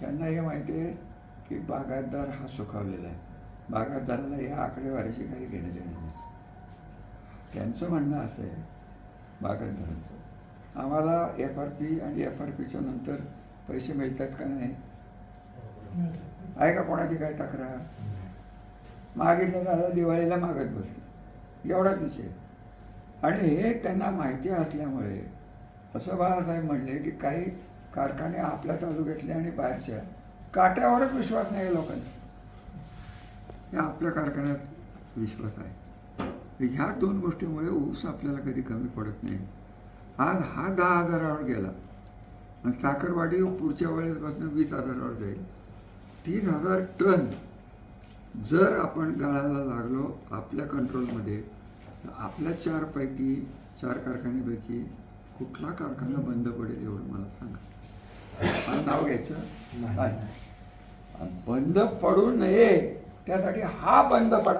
त्यांना हे माहिती आहे की बागायतदार हा सुखावलेला आहे. बागायतदाराला या आकडेवारीची काही घेणे देणे नाही. त्यांचं म्हणणं असं आहे बागायतदारांचं. आम्हाला एफ आर पी आणि एफ आर पीच्या नंतर पैसे मिळतात का नाही? आहे का कोणाची काय तक्रार? मागितलं दादा दिवाळीला मागत बसले. एवढाच विषय. आणि हे त्यांना माहिती असल्यामुळे असं बाळासाहेब म्हणले की काही कारखाने आपल्या तालुक्यातले आणि बाहेरच्या काट्यावरच विश्वास नाही लोकांचा. आपल्या कारखान्यात विश्वास आहे. ह्या दोन गोष्टीमुळे ऊस आपल्याला कधी कमी पडत नाही. आज हा दहा हजारावर गेला. आणि साखरवाडी पुढच्या वेळेपासून वीस हजारावर जाईल. तीस हजार टन जर आपण गाळायला लागलो आपल्या कंट्रोलमध्ये तर आपल्या चारपैकी चार कारखान्यापैकी कुठला कारखाना बंद पडेल एवढं मला नाव घ्यायचं? नाही. बंद पडू नये. त्यासाठी हा बंद पडा.